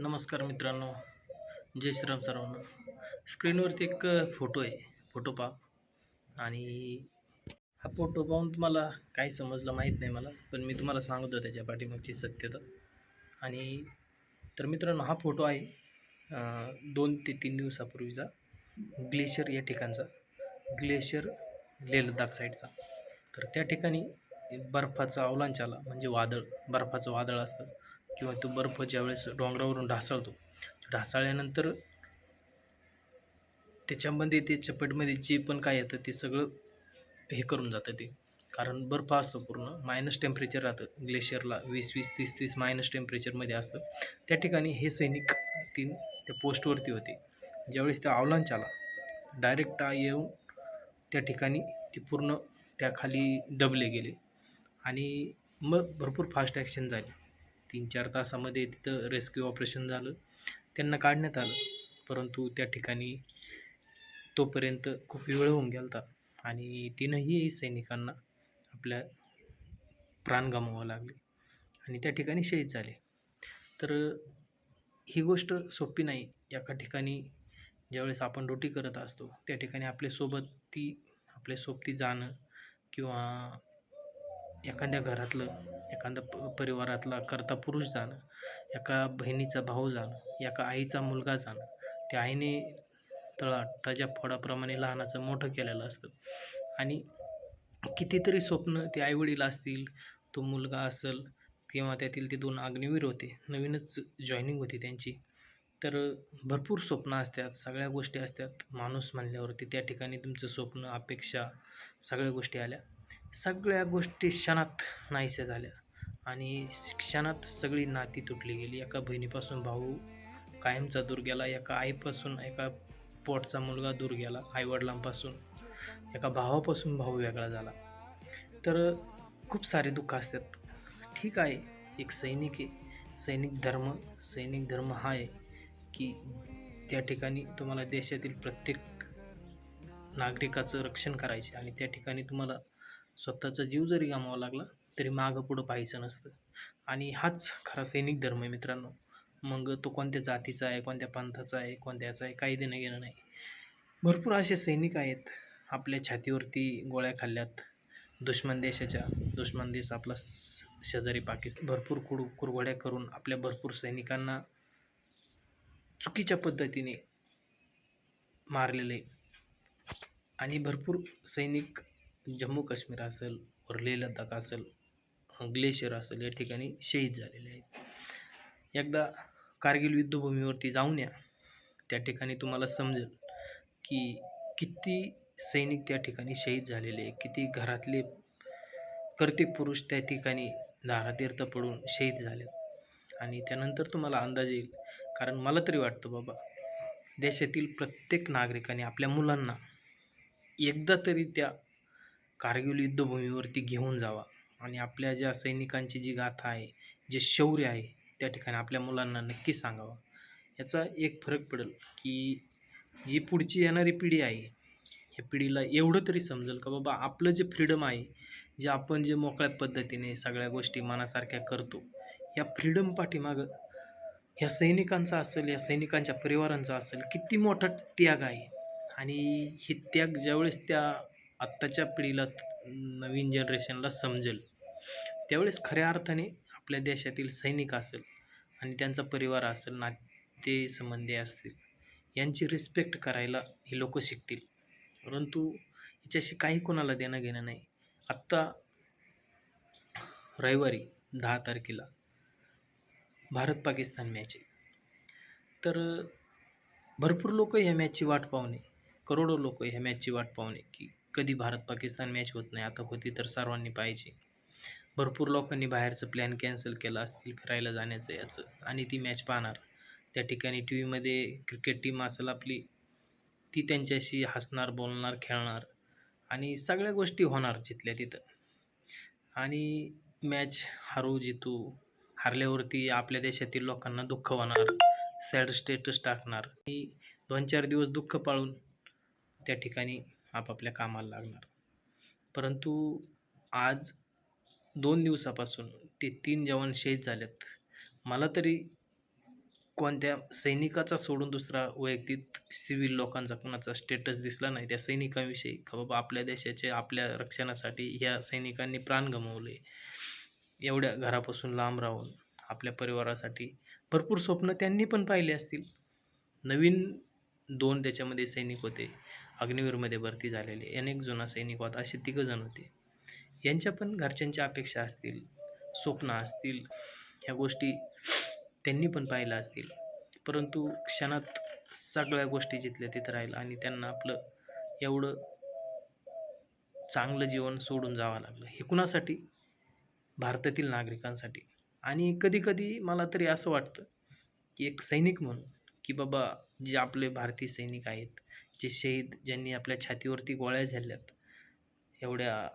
नमस्कार मित्रांनो जय श्रीराम सर्वांना. स्क्रीनवरती एक फोटो आहे फोटो पहा. आणि हा फोटो पाहून तुम्हाला काही समजलं माहीत नाही मला पण मी तुम्हाला सांगतो त्याच्या पाठीमागची सत्यता. आणि तर मित्रांनो हा फोटो आहे दोन ते तीन दिवसापूर्वीचा ग्लेशियर या ठिकाणचा ग्लेशियर लेह लडाख साईडचा. तर त्या ठिकाणी बर्फाचा अवलांच आला म्हणजे वादळ बर्फाचं वादळ असतं. किंवा तो बर्फ ज्यावेळेस डोंगरावरून ढासळतो ढासळल्यानंतर त्याच्यामध्ये ते चपेटमध्ये जे पण काय येतं ते सगळं हे करून जातं ते. कारण बर्फ असतो पूर्ण मायनस टेम्परेचर राहतं. ग्लेशियरला वीस वीस तीस तीस मायनस टेम्परेचरमध्ये असतं. त्या ठिकाणी हे सैनिक तीन त्या पोस्टवरती होते. ज्यावेळेस त्या अवलांच आला डायरेक्ट येऊन त्या ठिकाणी ते पूर्ण त्याखाली दबले गेले. आणि मग भरपूर फास्ट ॲक्शन झाली. तीन चार तासामध्ये तिथं रेस्क्यू ऑपरेशन झालं. त्यांना काढण्यात आलं. परंतु त्या ठिकाणी तोपर्यंत खूप वेळ होऊन गेला होता आणि तीनही सैनिकांना आपल्या प्राण गमवावं लागले. आणि त्या ठिकाणी शहीद झाले. तर ही गोष्ट सोपी नाही. एका ठिकाणी ज्यावेळेस आपण ड्युटी करत असतो त्या ठिकाणी आपल्यासोबत ती आपल्या सोबती जाणं किंवा एखाद्या घरातलं एखादा प परिवारातला कर्ता पुरुष जाणं एका बहिणीचा भाऊ जाणं एका आईचा मुलगा जाणं त्या आईने तळा ताज्या फोडाप्रमाणे लहानाचं मोठं केलेलं असतं. आणि कितीतरी स्वप्न ते आईवडील असतील तो मुलगा असेल किंवा त्यातील ते दोन अग्निवीर होते नवीनच जॉईनिंग होती त्यांची. तर भरपूर स्वप्न असतात सगळ्या गोष्टी असतात. माणूस म्हणल्यावरती त्या ठिकाणी तुमचं स्वप्न अपेक्षा सगळ्या गोष्टी आल्या. सगळ्या गोष्टी क्षणात नाहीशा झाल्या. आणि क्षणात सगळी नाती तुटली गेली. एका बहिणीपासून भाऊ कायमचा दूर गेला. एका आईपासून एका पोटचा मुलगा दूर गेला. आईवडिलांपासून एका भावापासून भाऊ वेगळा झाला. तर खूप सारे दुःख असतात. ठीक आहे एक सैनिक आहे. सैनिक धर्म सैनिक धर्म हा आहे की त्या ठिकाणी तुम्हाला देशातील प्रत्येक नागरिकाचं रक्षण करायचे आणि त्या ठिकाणी तुम्हाला स्वतःचा जीव जरी गमावा लागला तरी मागं पुढं पाहायचं नसतं. आणि हाच खरा सैनिक धर्म आहे मित्रांनो. मग तो कोणत्या जातीचा आहे कोणत्या पंथाचा आहे कोणत्याचा आहे काही देणं घेणं नाही. भरपूर असे सैनिक आहेत आपल्या छातीवरती गोळ्या खाल्ल्यात. दुश्मन देशाच्या दुश्मन देश आपला शेजारी पाकिस्तान भरपूर कुड कुरघोड्या करून आपल्या भरपूर सैनिकांना चुकीच्या पद्धतीने मारलेले. आणि भरपूर सैनिक जम्मू काश्मीर असेल वर लेह लडाख असेल ग्लेशियर असेल या ठिकाणी शहीद झालेले आहेत. एकदा कारगिल युद्धभूमीवरती जाऊन या. त्या ठिकाणी तुम्हाला समजेल की किती सैनिक त्या ठिकाणी शहीद झालेले आहे किती घरातले कर्ते पुरुष त्या ठिकाणी धारातीर्थ पडून शहीद झाले आणि त्यानंतर तुम्हाला अंदाज येईल कारण मला तरी वाटतं बाबा देशातील प्रत्येक नागरिकाने आपल्या मुलांना एकदा तरी त्या कारगिल युद्धभूमीवरती घेऊन जावा. आणि आपल्या ज्या सैनिकांची जी गाथा आहे जे शौर्य आहे त्या ठिकाणी आपल्या मुलांना नक्की सांगावं. याचा एक फरक पडेल की जी पुढची येणारी पिढी आहे ह्या पिढीला एवढं तरी समजेल का बाबा आपलं जे फ्रीडम आहे जे आपण जे मोकळ्या पद्धतीने सगळ्या गोष्टी मनासारख्या करतो या फ्रीडम पाठीमागं ह्या सैनिकांचा असेल या सैनिकांच्या परिवारांचा असेल किती मोठा त्याग आहे. आणि हे त्याग ज्यावेळेस त्या आत्ताच्या पिढीला नवीन जनरेशनला समजेल. त्यावेळेस खऱ्या अर्थाने आपल्या देशातील सैनिक असेल आणि त्यांचा परिवार असेल नाते संबंधी असतील यांची रिस्पेक्ट करायला हे लोक शिकतील. परंतु याच्याशी काही कोणाला देणं घेणं नाही. आत्ता रविवारी दहा तारखेला भारत पाकिस्तान मॅच आहे. तर भरपूर लोक ह्या मॅचची वाट पाहुणे करोडो लोक ह्या मॅचची वाट पाहुणे की कधी भारत पाकिस्तान मॅच होत नाही आता होती तर सर्वांनी पाहिजे भरपूर लोकांनी बाहेरचं प्लॅन कॅन्सल केलं असतील फिरायला जाण्याचं याचं आणि ती मॅच पाहणार. त्या ठिकाणी टी व्हीमध्ये क्रिकेट टीम असेल आपली ती त्यांच्याशी हसणार बोलणार खेळणार आणि सगळ्या गोष्टी होणार जिथल्या तिथं. आणि मॅच हारू जितू हारल्यावरती आपल्या देशातील लोकांना दुःख होणार सॅड स्टेटस टाकणार. आणि दोन चार दिवस दुःख पाळून त्या ठिकाणी आपापल्या कामाला लागणार. परंतु आज दोन दिवसापासून ते तीन जवान शहीद झालेत. मला तरी कोणत्या सैनिकाचा सोडून दुसरा वैयक्तिक सिव्हिल लोकांचा कोणाचा स्टेटस दिसला नाही त्या सैनिकांविषयी का बाबा आपल्या देशाचे आपल्या रक्षणासाठी ह्या सैनिकांनी प्राण गमावले. एवढ्या घरापासून लांब राहून आपल्या परिवारासाठी भरपूर स्वप्न त्यांनी पण पाहिले असतील. नवीन दोन त्याच्यामध्ये सैनिक होते. अग्निवीरमध्ये भरती झालेले अनेक जुना सैनिक होता असे तिघंजण होते. यांच्या पण घरच्यांच्या अपेक्षा असतील स्वप्न असतील ह्या गोष्टी त्यांनी पण पाहिल्या असतील. परंतु क्षणात सगळ्या गोष्टी जिथल्या तिथं राहिल्या आणि त्यांना आपलं एवढं चांगलं जीवन सोडून जावं लागलं. हे कुणासाठी? भारतातील नागरिकांसाठी. आणि कधीकधी मला तरी असं वाटतं की एक सैनिक म्हणून की बाबा जे आपले भारतीय सैनिक आहेत जे शहीद ज्यांनी आपल्या छातीवरती गोळ्या झाल्यात एवढ्या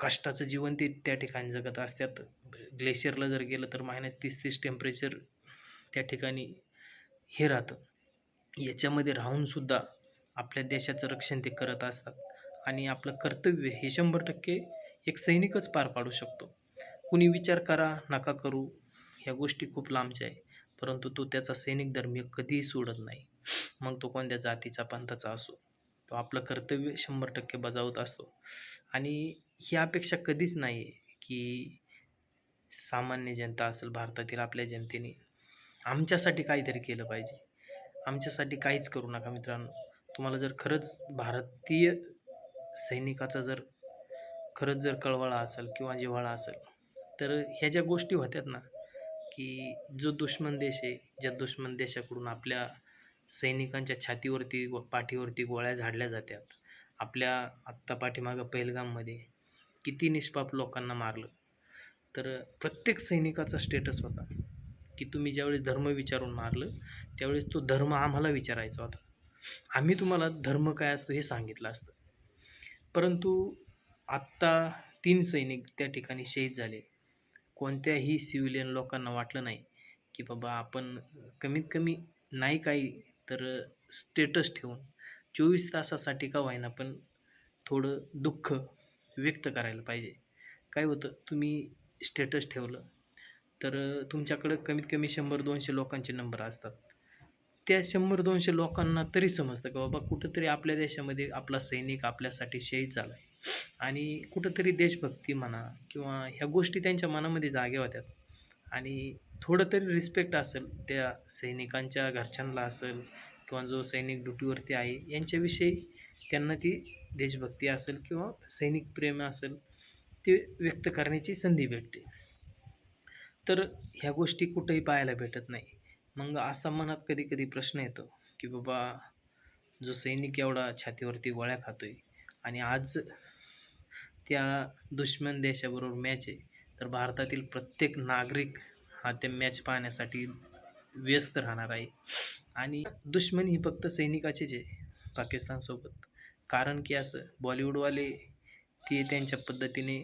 कष्टाचं जीवन ते त्या ठिकाणी जगत असतात ग्लेशियरला जर गेलं तर मायनस तीस तीस टेम्परेचर त्या ठिकाणी हे राहतं. याच्यामध्ये राहूनसुद्धा आपल्या देशाचं रक्षण ते करत असतात. आणि आपलं कर्तव्य हे शंभर टक्के एक सैनिकच पार पाडू शकतो. कुणी विचार करा नका करू ह्या गोष्टी खूप लांबच्या आहे. परंतु तो त्याचा सैनिक धर्मीय कधीही सोडत नाही. मग तो कोणत्या जातीचा पंथाचा असो तो आपलं कर्तव्य शंभर टक्के बजावत असतो. आणि ही अपेक्षा कधीच नाही आहे की सामान्य जनता असेल भारतातील आपल्या जनतेने आमच्यासाठी काहीतरी केलं पाहिजे. आमच्यासाठी काहीच करू नका मित्रांनो. तुम्हाला जर खरंच भारतीय सैनिकाचा जर खरंच जर कळवळा असेल किंवा जिव्हाळा असेल तर ह्या ज्या गोष्टी होत्यात ना की जो दुश्मन देश आहे ज्या दुश्मन देशाकडून आपल्या सैनिकांच्या छातीवरती व पाठीवरती गोळ्या झाडल्या जातात आपल्या आत्ता पाठीमागं पहिलगाममध्ये किती निष्पाप लोकांना मारलं. तर प्रत्येक सैनिकाचा स्टेटस होता की तुम्ही ज्यावेळेस धर्म विचारून मारलं त्यावेळेस तो धर्म आम्हाला विचारायचा होता. आम्ही तुम्हाला धर्म काय असतो हे सांगितलं असतं. परंतु आत्ता तीन सैनिक त्या ठिकाणी शहीद झाले. कोणत्याही सिव्हिलियन लोकांना वाटलं नाही की बाबा आपण कमीत कमी नाही काही तर स्टेटस ठेवून चोवीस तासासाठी का व्हायना पण थोडं दुःख व्यक्त करायला पाहिजे. काय होतं तुम्ही स्टेटस ठेवलं तर तुमच्याकडं कमीत कमी शंभर दोनशे लोकांचे नंबर असतात. त्या शंभर दोनशे लोकांना तरी समजतं का बाबा कुठंतरी आपल्या देशामध्ये आपला सैनिक आपल्यासाठी शहीद झाला आहे. आणि कुठंतरी देशभक्ती म्हणा किंवा ह्या गोष्टी त्यांच्या मनामध्ये जाग्या होत्या. आणि थोडं तरी रिस्पेक्ट असेल त्या सैनिकांच्या घरच्यांना असेल किंवा जो सैनिक ड्युटीवरती आहे यांच्याविषयी त्यांना ती देशभक्ती असेल किंवा सैनिक प्रेम असेल ते व्यक्त करण्याची संधी भेटते. तर ह्या गोष्टी कुठंही पाहायला भेटत नाही. मग असा मनात कधी कधी प्रश्न येतो की बाबा जो सैनिक एवढा छातीवरती गोळ्या खातोय आणि आज त्या दुश्मन देशाबरोबर मॅच आहे तर भारतातील प्रत्येक नागरिक हा त्या मॅच पाहण्यासाठी व्यस्त राहणार आहे. आणि दुश्मन ही फक्त सैनिकाचीच आहे पाकिस्तानसोबत. कारण की असं बॉलिवूडवाले ते त्यांच्या पद्धतीने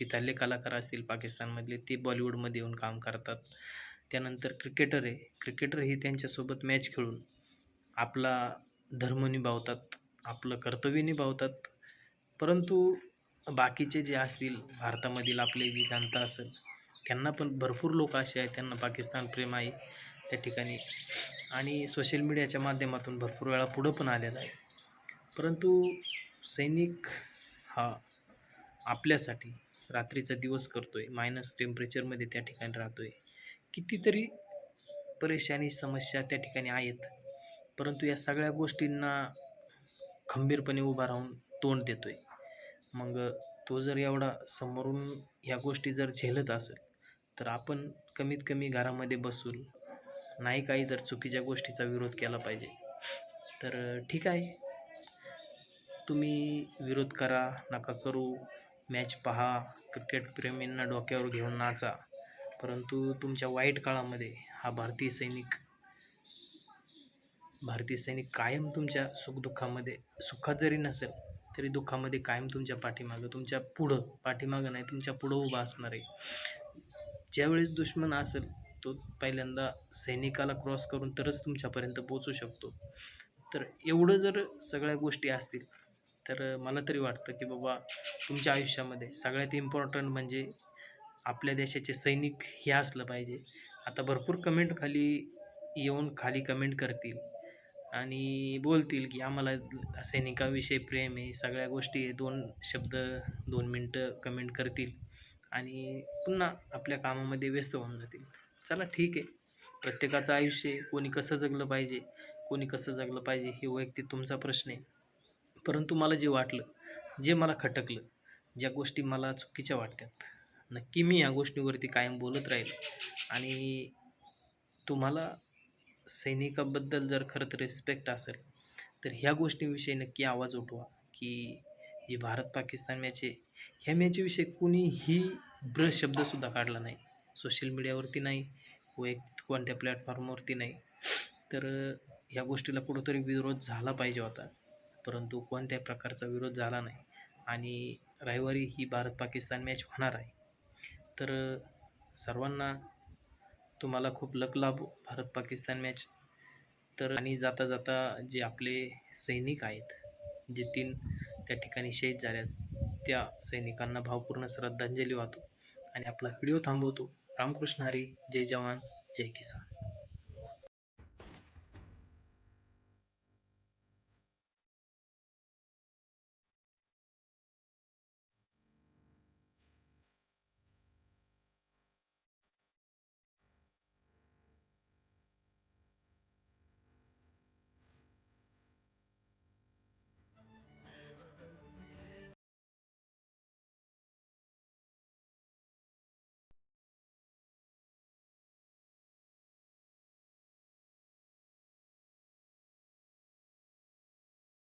तिथले कलाकार असतील पाकिस्तानमधले ते बॉलिवूडमध्ये येऊन काम करतात. त्यानंतर क्रिकेटर आहे. क्रिकेटर ही त्यांच्यासोबत मॅच खेळून आपला धर्म निभावतात आपलं कर्तव्य निभावतात. परंतु बाकीचे जे असतील भारतामधील आपले जी असेल त्यांना पण भरपूर लोक असे आहेत त्यांना पाकिस्तान प्रेम आहे त्या ठिकाणी. आणि सोशल मीडियाच्या माध्यमातून भरपूर वेळा पुढं पण आलेला आहे. परंतु सैनिक हा आपल्यासाठी रात्रीचा दिवस करतो आहे मायनस टेम्परेचरमध्ये त्या ठिकाणी राहतो आहे कितीतरी परेशानी समस्या त्या ठिकाणी आहेत. परंतु या सगळ्या गोष्टींना खंबीरपणे उभा राहून तोंड देतो आहे मग तो जर एवढा समोरून ह्या गोष्टी जर झेलत असेल तर आपण कमीत कमी घरामध्ये बसून नाही काही तर चुकीच्या गोष्टीचा विरोध केला पाहिजे. तर ठीक आहे. तुम्ही विरोध करा नका करू. मॅच पहा. क्रिकेट प्रेमींना डोक्यावर घेऊन नाचा. परंतु तुमच्या वाईट काळामध्ये हा भारतीय सैनिक भारतीय सैनिक कायम तुमच्या सुखदुःखामध्ये सुखात जरी नसेल तरी दुःखामध्ये कायम तुमच्या पाठीमागं तुमच्या पुढं पाठीमागं नाही तुमच्या पुढं उभा असणार. आहे ज्यावेळेस दुश्मन असेल तो पहिल्यांदा सैनिकाला क्रॉस करून तरच तुमच्यापर्यंत पोचू शकतो. तर एवढं जर सगळ्या गोष्टी असतील तर मला तरी वाटतं की बाबा तुमच्या आयुष्यामध्ये सगळ्यात इम्पॉर्टंट म्हणजे आपल्या देशाचे सैनिक हे असलं पाहिजे. आता भरपूर कमेंट खाली येऊन खाली कमेंट करतील आणि बोलतील की आम्हाला सैनिकाविषयी प्रेम आहे सगळ्या गोष्टी दोन शब्द दोन मिनटं कमेंट करतील. आणि पुन्हा आपल्या कामामध्ये व्यस्त होऊन जातील. चला ठीक आहे. प्रत्येकाचं आयुष्य आहे. कोणी कसं जगलं पाहिजे? कोणी कसं जगलं पाहिजे? हे वैयक्तिक तुमचा प्रश्न आहे. परंतु मला जे वाटलं जे मला खटकलं ज्या गोष्टी मला चुकीच्या वाटतात नक्की मी या गोष्टीवरती कायम बोलत राहील. आणि तुम्हाला सैनिकाबद्दल जर खरंच रिस्पेक्ट असेल तर ह्या गोष्टीविषयी नक्की आवाज उठवा की जी भारत पाकिस्तान मॅच आहे ह्या मॅचविषयी कुणीही ब्रश शब्दसुद्धा काढला नाही. सोशल मीडियावरती नाही वैयक्तिक कोणत्या प्लॅटफॉर्मवरती नाही. तर ह्या गोष्टीला कुठंतरी विरोध झाला पाहिजे होता. परंतु कोणत्याही प्रकारचा विरोध झाला नाही. आणि रविवारी ही भारत पाकिस्तान मॅच होणार आहे. तर सर्वांना तुम्हाला खूप लक लाभ भारत पाकिस्तान मॅच. तर आणि जाता जाता जे आपले सैनिक आहेत जे तीन त्या ठिकाणी शहीद झाल्या त्या सैनिकांना भावपूर्ण श्रद्धांजली वाहतो. आणि आपला व्हिडिओ थांबवतो. रामकृष्ण हरी जय जवान जय किसान.